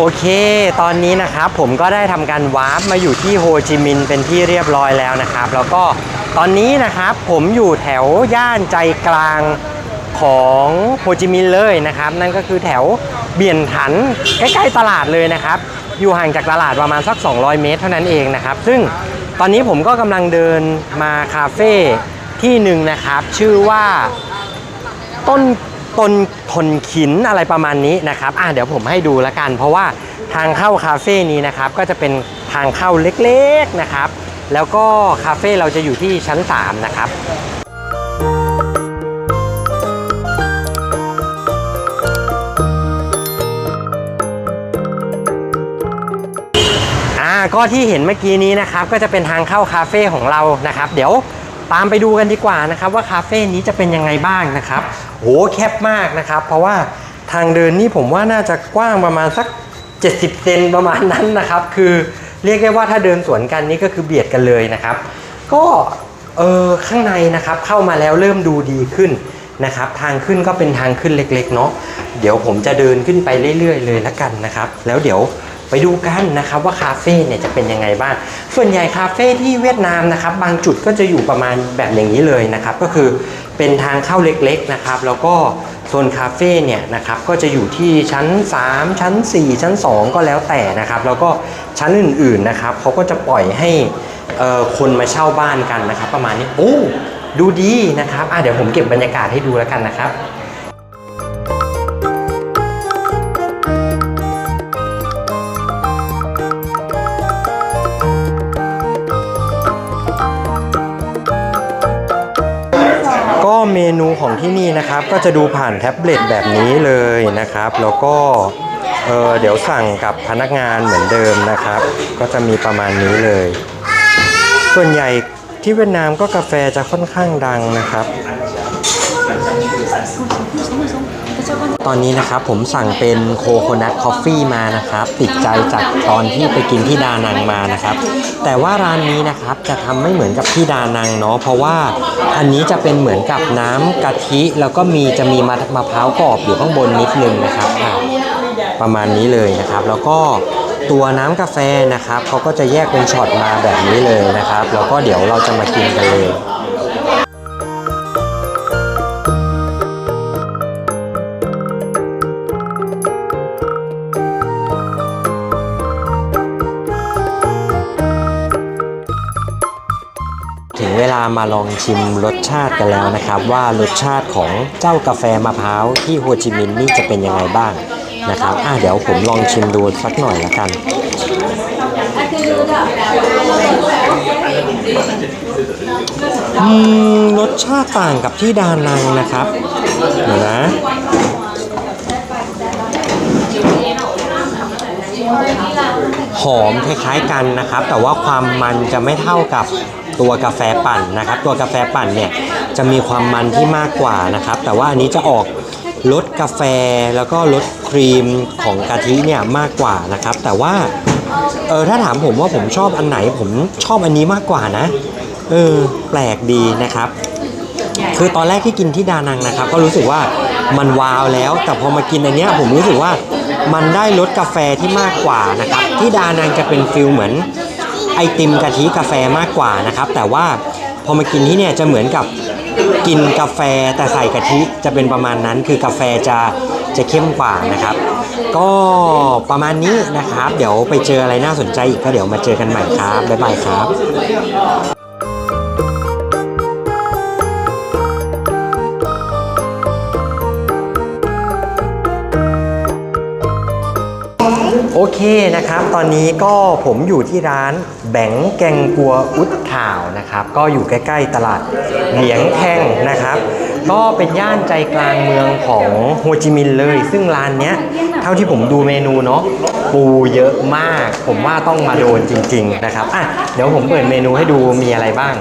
โอเค ตอนนี้นะครับผมก็ได้ทำการวาร์ปมาอยู่ที่โฮจิมินห์เป็นที่เรียบร้อยแล้วนะครับ แล้วก็ตอนนี้นะครับผมอยู่แถวย่านใจกลางของโฮจิมินห์เลยนะครับ นั่นก็คือแถวเบียนถันใกล้ๆตลาดเลยนะครับ อยู่ห่างจากตลาดประมาณสัก 200 เมตรเท่านั้นเองนะครับ ซึ่งตอนนี้ผมก็กำลังเดินมาคาเฟ่ที่หนึ่งนะครับ ชื่อว่าต้น ตนทนขินอะไรประมาณนี้นะครับอะเดี๋ยวผมให้ดูละกัน เพราะว่าทางเข้าคาเฟ่นี้นะครับก็จะเป็นทางเข้าเล็กๆนะครับ แล้วก็คาเฟ่เราจะอยู่ที่ชั้น 3 นะครับอ่าก็ที่เห็นเมื่อกี้นี้นะครับก็จะเป็นทางเข้าคาเฟ่ของเรานะครับ เดี๋ยว ตามไปดูกันดีกว่านะครับว่าคาเฟ่นี้จะเป็นยังไงบ้างนะครับโหแคบมากนะครับ เพราะว่าทางเดินนี่ผมว่าน่าจะกว้างประมาณสัก 70 เซนประมาณนั้นนะครับ คือเรียกได้ว่าถ้าเดินสวนกันนี่ก็คือเบียดกันเลยนะครับ ก็เออข้างในนะครับเข้ามาแล้วเริ่มดูดีขึ้นนะครับ ทางขึ้นก็เป็นทางขึ้นเล็กๆเนาะเดี๋ยวผมจะเดินขึ้นไปเรื่อยๆเลยละกันนะครับ แล้วเดี๋ยว ไปดูกันนะครับว่าคาเฟ่เนี่ยจะเป็นยังไงบ้าง ส่วนใหญ่คาเฟ่ที่เวียดนามนะครับบางจุดก็จะอยู่ประมาณแบบอย่างนี้เลยนะครับก็คือเป็นทางเข้าเล็กๆนะครับแล้วก็โซนคาเฟ่เนี่ยนะครับก็จะอยู่ที่ชั้น 3 ชั้น 4 ชั้น 2 ก็แล้วแต่นะครับแล้วก็ชั้นอื่นๆนะครับเขาก็จะปล่อยให้คนมาเช่าบ้านกันนะครับ ประมาณนี้โอ้ดูดีนะครับอะเดี๋ยวผมเก็บบรรยากาศให้ดูแล้วกันนะครับ เมนูของที่นี่นะครับ ก็จะดูผ่านแท็บเล็ตแบบนี้เลยนะครับ แล้วก็เออเดี๋ยวสั่งกับพนักงานเหมือนเดิมนะครับ ก็จะมีประมาณนี้เลย ส่วนใหญ่ที่เวียดนามก็กาแฟจะค่อนข้างดังนะครับ ตอนนี้นะครับผมสั่งเป็นโคโคนัทคอฟฟี่มานะครับ ติดใจจากตอนที่ไปกินที่ดานังมานะครับ แต่ว่าร้านนี้นะครับจะทำไม่เหมือนกับที่ดานังเนาะเพราะว่าอันนี้จะเป็นเหมือนกับน้ำกะทิ แล้วก็มีจะมีมะมะพร้าวกรอบอยู่ข้างบนนิดนึงนะครับประมาณนี้เลยนะครับ แล้วก็ตัวน้ำกาแฟนะครับเขาก็จะแยกเป็นช็อตมาแบบนี้เลยนะครับ แล้วก็เดี๋ยวเราจะมากินกันเลย มาลองชิมรสชาติกันแล้วนะครับ ว่ารสชาติของเจ้ากาแฟมะพร้าวที่โฮจิมินห์นี่จะเป็นยังไงบ้างนะครับอะเดี๋ยวผมลองชิมดูสักหน่อยละกัน อืมรสชาติต่างกับที่ดานังนะครับเดี๋ยวนะหอมคล้ายๆกันนะครับ แต่ว่าความมันจะไม่เท่ากับ ตัวกาแฟปั่นนะครับ ตัวกาแฟปั่นเนี่ยจะมีความมันที่มากกว่านะครับ แต่ว่าอันนี้จะออกรสกาแฟแล้วก็รสครีมของกะทิเนี่ยมากกว่านะครับ แต่ว่าเออถ้าถามผมว่าผมชอบอันไหนผมชอบอันนี้มากกว่านะเออแปลกดีนะครับ คือตอนแรกที่กินที่ดานังนะครับ ก็รู้สึกว่ามันวาวแล้ว แต่พอมากินอันเนี้ยผมรู้สึกว่ามันได้รสกาแฟที่มากกว่านะครับ ที่ดานังจะเป็นฟิลเหมือน ไอติมกะทิกาแฟมากกว่านะครับ แต่ว่าพอมากินที่เนี่ยจะเหมือนกับกินกาแฟแต่ใส่กะทิจะเป็นประมาณนั้น คือกาแฟจะจะเข้มกว่านะครับ ก็ประมาณนี้นะครับ เดี๋ยวไปเจออะไรน่าสนใจอีกก็เดี๋ยวมาเจอกันใหม่ครับบ๊ายบายครับ โอเคนะครับ ตอนนี้ก็ผมอยู่ที่ร้านแบงแกงกัวอุดถ่าวนะครับ ก็อยู่ใกล้ ๆ ตลาดเหลียงแท่งนะครับ ก็เป็นย่านใจกลางเมืองของโฮจิมินห์เลย ซึ่งร้านเนี้ยเท่าที่ผมดูเมนูเนาะปูเยอะมาก ผมว่าต้องมาโดนจริง ๆ นะครับอะเดี๋ยวผมเปิดเมนูให้ดูมีอะไรบ้าง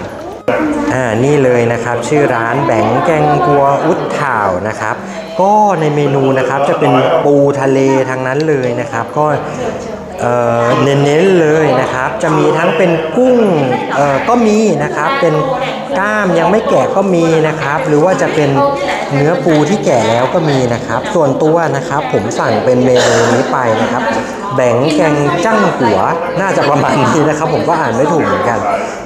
อ่านี่เลยนะครับชื่อร้านแบงแกงกัวอุดถ่าวนะครับ ก็ในเมนูนะครับจะเป็นปูทะเลทั้งนั้นเลยนะครับ ก็เอ่อเน้นๆเลยนะครับ จะมีทั้งเป็นกุ้งเอ่อก็มีนะครับเป็น กล้ามยังไม่แก่ก็มีนะครับ หรือว่าจะเป็นเนื้อปูที่แก่แล้วก็มีนะครับ ส่วนตัวนะครับผมสั่งเป็นเมนูนี้ไปนะครับ แบ่งแกงจ้งหัวน่าจะประมาณนี้นะครับ ผมก็อ่านไม่ถูกเหมือนกัน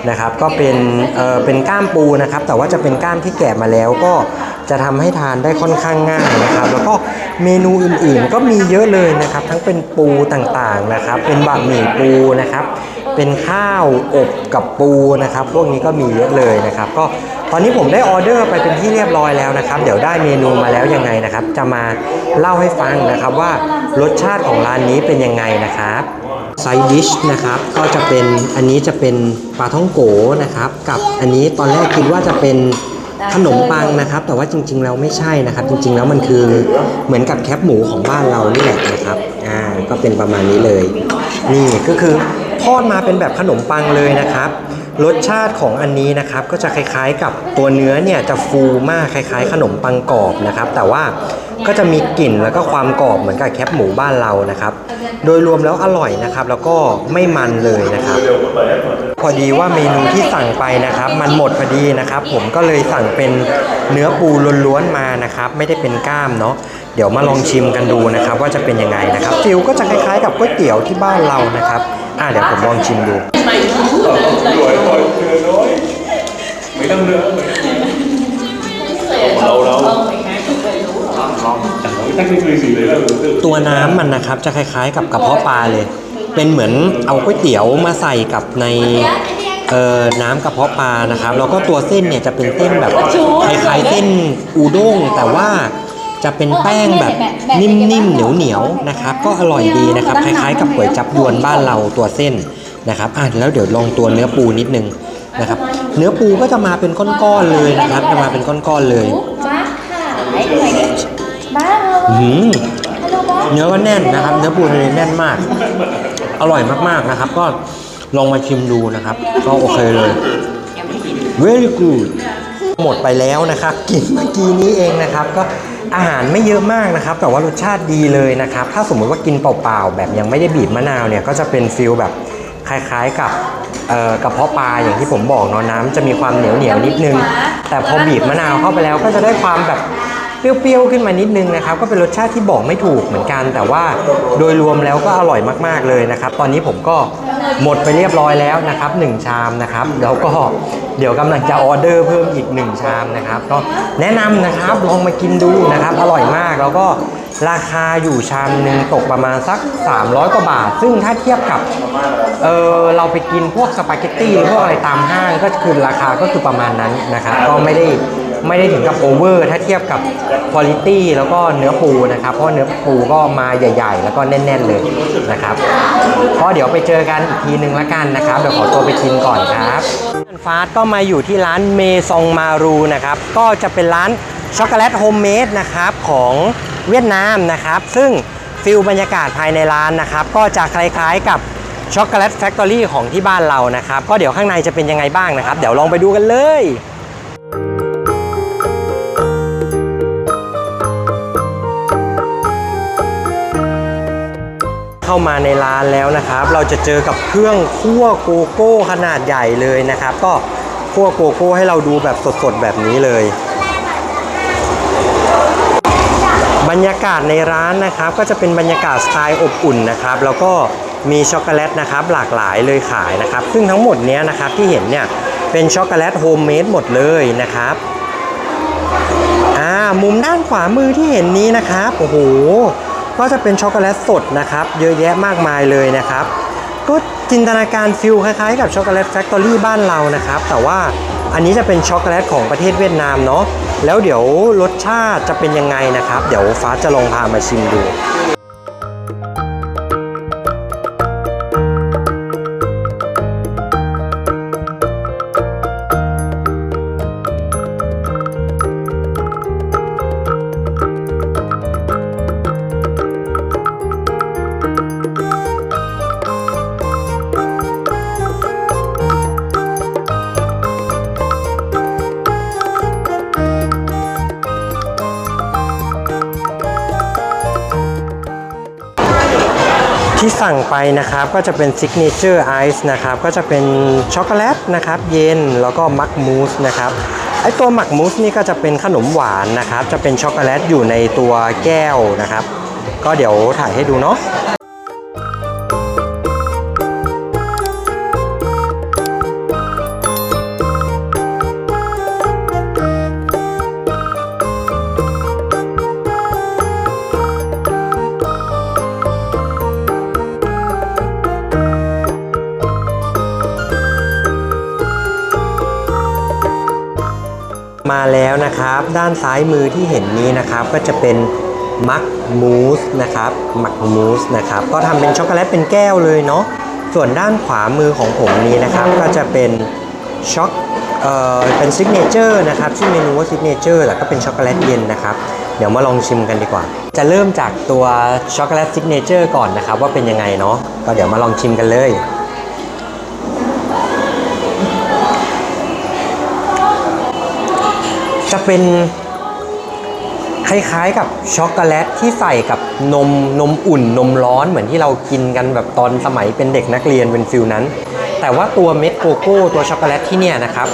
นะครับ ก็เป็นเออเป็นก้ามปูนะครับ แต่ว่าจะเป็นก้ามที่แกะมาแล้วก็จะทำให้ทานได้ค่อนข้างง่ายนะครับ แล้วก็เมนูอื่นๆก็มีเยอะเลยนะครับ ทั้งเป็นปูต่างๆนะครับ เป็นบะหมี่ปูนะครับ เป็นข้าวอบกับปูนะครับ พวกนี้ก็มีเยอะเลยนะครับ ก็ตอนนี้ผมได้ออเดอร์ไปเป็นที่เรียบร้อยแล้วนะครับ เดี๋ยวได้เมนูมาแล้วยังไงนะครับ จะมาเล่าให้ฟังนะครับว่ารสชาติของร้านนี้เป็นยังไงนะครับไซดิชนะครับก็จะเป็นอันนี้จะเป็นปลาท่องโกนะครับ กับอันนี้ตอนแรกคิดว่าจะเป็นขนมปังนะครับ แต่ว่าจริง ๆ แล้วไม่ใช่นะครับ จริง ๆ แล้วมันคือเหมือนกับแคปหมูของบ้านเรานี่แหละนะครับอ่าก็เป็นประมาณนี้เลย นี่ก็คือ ทอดมาเป็นแบบขนมปังเลยนะครับ รสชาติของอันนี้นะครับก็จะคล้ายๆกับตัวเนื้อเนี่ยจะฟูมากคล้ายๆ ขนมปังกรอบนะครับ แต่ว่าก็จะมีกลิ่นแล้วก็ความกรอบเหมือนกับแคปหมูบ้านเรานะครับ โดยรวมแล้วอร่อยนะครับ แล้วก็ไม่มันเลยนะครับ พอดีว่าเมนูที่สั่งไปนะครับ มันหมดพอดีนะครับ ผมก็เลยสั่งเป็นเนื้อปูล้วนๆมานะครับ ไม่ได้เป็นก้ามเนาะเดี๋ยวมาลองชิมกันดูนะครับ ว่าจะเป็นยังไงนะครับฟิลก็จะคล้ายๆ กับก๋วยเตี๋ยวที่บ้านเรานะครับ อ่าเดี๋ยวผมลองชิมดู mấy năm nữa lâu lâu chẳng có cái technically gì đấy là đối tượng ตัวน้ำมันนะครับจะคล้ายๆ กับกระเพาะปลาเลย เป็นเหมือนเอาก๋วยเตี๋ยวมาใส่กับในเอ่อน้ำกระเพาะปลานะครับ แล้วก็ตัวเส้นเนี่ยจะเป็นเส้นแบบคล้ายๆเส้นอูด้งแต่ว่า จะเป็นแป้งแบบนิ่มๆเหนียวๆนะครับ ก็อร่อยดีนะครับ คล้ายๆ กับก๋วยจับยวนบ้านเราตัวเส้นนะครับอะแล้วเดี๋ยวลองตัวเนื้อปูนิดนึงนะครับ เนื้อปูก็จะมาเป็นก้อนๆเลยนะครับ จะมาเป็นก้อนๆเลยบ้าค่ะไอ้หน่อยดิบ้าเลอื้อยหือฮัลโหลบ้าเนื้อก็แน่นนะครับ เนื้อปูทะเลแน่นมาก อร่อยมากๆนะครับ ก็ลองมาชิมดูนะครับ ก็โอเคเลย very good หมดไปแล้วนะครับ กินเมื่อกี้นี้เองนะครับ ก็อาหารไม่เยอะมากนะครับ แต่ว่ารสชาติดีเลยนะครับ ถ้าสมมุติว่ากินเปล่าๆแบบยังไม่ได้บีบมะนาวเนี่ยก็จะเป็นฟิลแบบคล้ายๆกับกระเพาะปลาอย่างที่ผมบอกเนาะน้ำจะมีความเหนียวเหนียวนิดนึง แต่พอบีบมะนาวเข้าไปแล้วก็จะได้ความแบบ เปรี้ยวๆขึ้นมานิดนึงนะครับก็เป็นรสชาติที่บอกไม่ถูกเหมือนกัน แต่ว่าโดยรวมแล้วก็อร่อยมากๆเลยนะครับ ตอนนี้ผมก็หมดไปเรียบร้อยแล้วนะครับ1ชามนะครับแล้วก็เดี๋ยวกำลังจะออเดอร์เพิ่มอีก 1 ชามนะครับ ก็แนะนำนะครับลองมากินดูนะครับ อร่อยมากแล้วก็ราคาอยู่ชามหนึ่งตกประมาณสัก 300 กว่าบาท ซึ่งถ้าเทียบกับเออเราไปกินพวกสปาเกตตี้พวกอะไรตามห้างก็คือราคาก็คือประมาณนั้นนะครับ ก็ไม่ได้ ไม่ได้ถึงกับโอเวอร์ถ้าเทียบกับคุณภาพแล้วก็เนื้อปูนะครับ เพราะเนื้อปูก็มาใหญ่ ๆ แล้วก็แน่น ๆเลยนะครับก็เดี๋ยวไปเจอกันอีกทีนึงละกันนะครับเดี๋ยวขอตัวไปกินก่อนครับฟาสก็มาอยู่ที่ร้านเมซองมารูนะครับก็จะเป็นร้านช็อกโกแลตโฮมเมดนะครับของเวียดนามนะครับ ซึ่งฟิลบรรยากาศภายในร้านนะครับ ก็จะคล้ายๆกับช็อกโกแลตแฟคทอรี่ของที่บ้านเรานะครับ ก็เดี๋ยวข้างในจะเป็นยังไงบ้างนะครับ เดี๋ยวลองไปดูกันเลย เข้ามาในร้านแล้วนะครับ เราจะเจอกับเครื่องคั่วโกโก้ขนาดใหญ่เลยนะครับ ก็คั่วโกโก้ให้เราดูแบบสดๆแบบนี้เลย บรรยากาศในร้านนะครับ ก็จะเป็นบรรยากาศสไตล์อบอุ่นนะครับ แล้วก็มีช็อกโกแลตนะครับหลากหลายเลยขายนะครับ ซึ่งทั้งหมดเนี้ยนะครับที่เห็นเนี่ยเป็นช็อกโกแลตโฮมเมดหมดเลยนะครับอ่ามุมด้านขวามือที่เห็นนี้นะครับโอ้โห ก็จะเป็นช็อกโกแลตสดนะครับ เยอะแยะมากมายเลยนะครับ ก็จินตนาการฟิลคล้ายๆกับช็อกโกแลตแฟคทอรี่บ้านเรานะครับ แต่ว่าอันนี้จะเป็นช็อกโกแลตของประเทศเวียดนามเนาะแล้วเดี๋ยวรสชาติจะเป็นยังไงนะครับ เดี๋ยวฟ้าจะลองพามาชิมดู ที่สั่งไปนะครับก็จะเป็นซิกเนเจอร์ไอซ์นะครับก็จะเป็นช็อกโกแลตนะครับเย็นแล้วก็มักมูสนะครับไอตัวมักมูสนี่ก็จะเป็นขนมหวานนะครับ จะเป็นช็อกโกแลตอยู่ในตัวแก้วนะครับ ก็เดี๋ยวถ่ายให้ดูเนาะ มาแล้วนะครับ ด้านซ้ายมือที่เห็นนี้นะครับก็จะเป็นมักมูสนะครับมักมูสนะครับก็ทำเป็นช็อกโกแลตเป็นแก้วเลยเนาะส่วนด้านขวามือของผมนี้นะครับก็จะเป็นช็อกเอ่อเป็นซิกเนเจอร์นะครับชื่อเมนูว่าซิกเนเจอร์แต่ก็เป็นช็อกโกแลตเย็นนะครับเดี๋ยวมาลองชิมกันดีกว่า จะเริ่มจากตัวช็อกโกแลตซิกเนเจอร์ก่อนนะครับว่าเป็นยังไงเนาะก็เดี๋ยวมาลองชิมกันเลย จะเป็นคล้ายๆกับช็อกโกแลตที่ใส่กับนมนมอุ่นนมร้อนเหมือนที่เรากินกันแบบตอนสมัยเป็นเด็กนักเรียนเป็นฟิลนั้น แต่ว่าตัวเม็ดโกโก้ตัวช็อกโกแลตที่เนี่ยนะครับ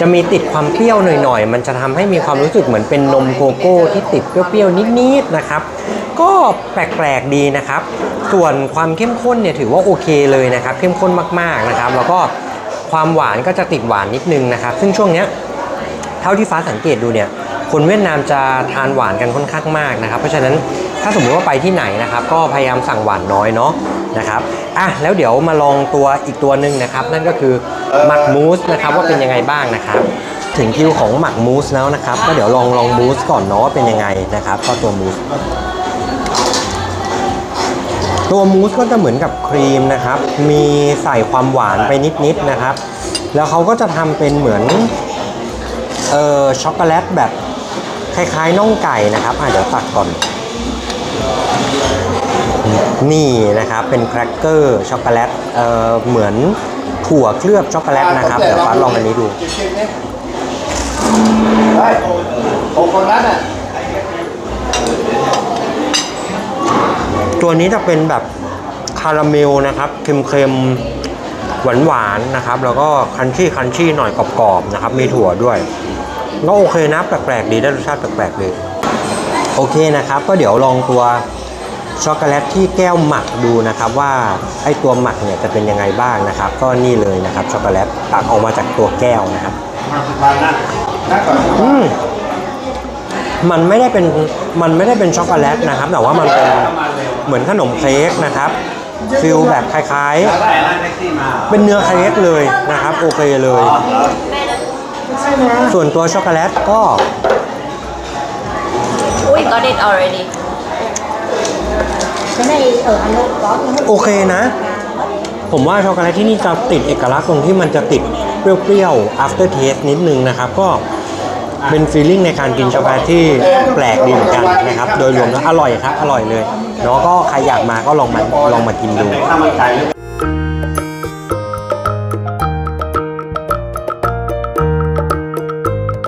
จะมีติดความเปรี้ยวหน่อยๆ มันจะทำให้มีความรู้สึกเหมือนเป็นนมโกโก้ที่ติดเปรี้ยวๆนิดๆนะครับ ก็แปลกๆดีนะครับ ส่วนความเข้มข้นเนี่ยถือว่าโอเคเลยนะครับ เข้มข้นมากๆนะครับ แล้วก็ความหวานก็จะติดหวานนิดนึงนะครับ ซึ่งช่วงเนี้ย เท่าที่ฟ้าสังเกตดูเนี่ยคนเวียดนามจะทานหวานกันค่อนข้างมากนะครับ เพราะฉะนั้นถ้าสมมติว่าไปที่ไหนนะครับ ก็พยายามสั่งหวานน้อยเนาะนะครับอะแล้วเดี๋ยวมาลองตัวอีกตัวหนึ่งนะครับ นั่นก็คือหมักมูสนะครับว่าเป็นยังไงบ้างนะครับ ถึงคิวของหมักมูสแล้วนะครับ ก็เดี๋ยวลองลองมูสก่อนเนาะว่าเป็นยังไงนะครับ ก็ตัวมูสตัวมูสก็จะเหมือนกับครีมนะครับ มีใส่ความหวานไปนิดๆนะครับ แล้วเขาก็จะทำเป็นเหมือน เออช็อกโกแลตแบบคล้ายๆน่องไก่นะครับอะเดี๋ยวตักก่อน นี่นะครับเป็นแครกเกอร์ช็อกโกแลตเออเหมือนถั่วเคลือบช็อกโกแลตนะครับเดี๋ยวฟ้าลองอันนี้ดูได้หกคนนั้นอะตัวนี้จะเป็นแบบคาราเมลนะครับเค็มๆหวานๆนะครับ แล้วก็คันชี่คันชี่หน่อยกรอบๆนะครับ มีถั่วด้วย ก็โอเคนะแปลกๆดีได้รสชาติแปลกๆดีโอเคนะครับ ก็เดี๋ยวลองตัวช็อกโกแลตที่แก้วหมักดูนะครับว่าไอตัวหมักเนี่ยจะเป็นยังไงบ้างนะครับ ก็นี่เลยนะครับช็อกโกแลตตักออกมาจากตัวแก้วนะครับมาสุดท้ายนะนั่งก่อนอืมมันไม่ได้เป็นมันไม่ได้เป็นช็อกโกแลตนะครับ แต่ว่ามันเป็นเหมือนขนมเค้กนะครับฟิลแบบคล้ายแล้วได้นั่งแท็กซี่มาๆเป็นเนื้อเค้กเลยนะครับ โอเคเลย ส่วนตัวช็อกโกแลตก็อุ้ย got it already cái này ở Hà Nội có nhưng mà โอเคนะ ผมว่าช็อกโกแลตที่นี่จะติดเอกลักษณ์ตรงที่มันจะติดเปรี้ยวๆ after taste นิดนึงนะครับ ก็เป็นฟีลลิ่งในการกินช็อกโกแลตที่แปลกดีเหมือนกันนะครับ โดยรวมแล้วอร่อยครับ อร่อยเลยเนาะก็ใครอยากมาก็ลองมาลองมากินดูข้าวมันไก่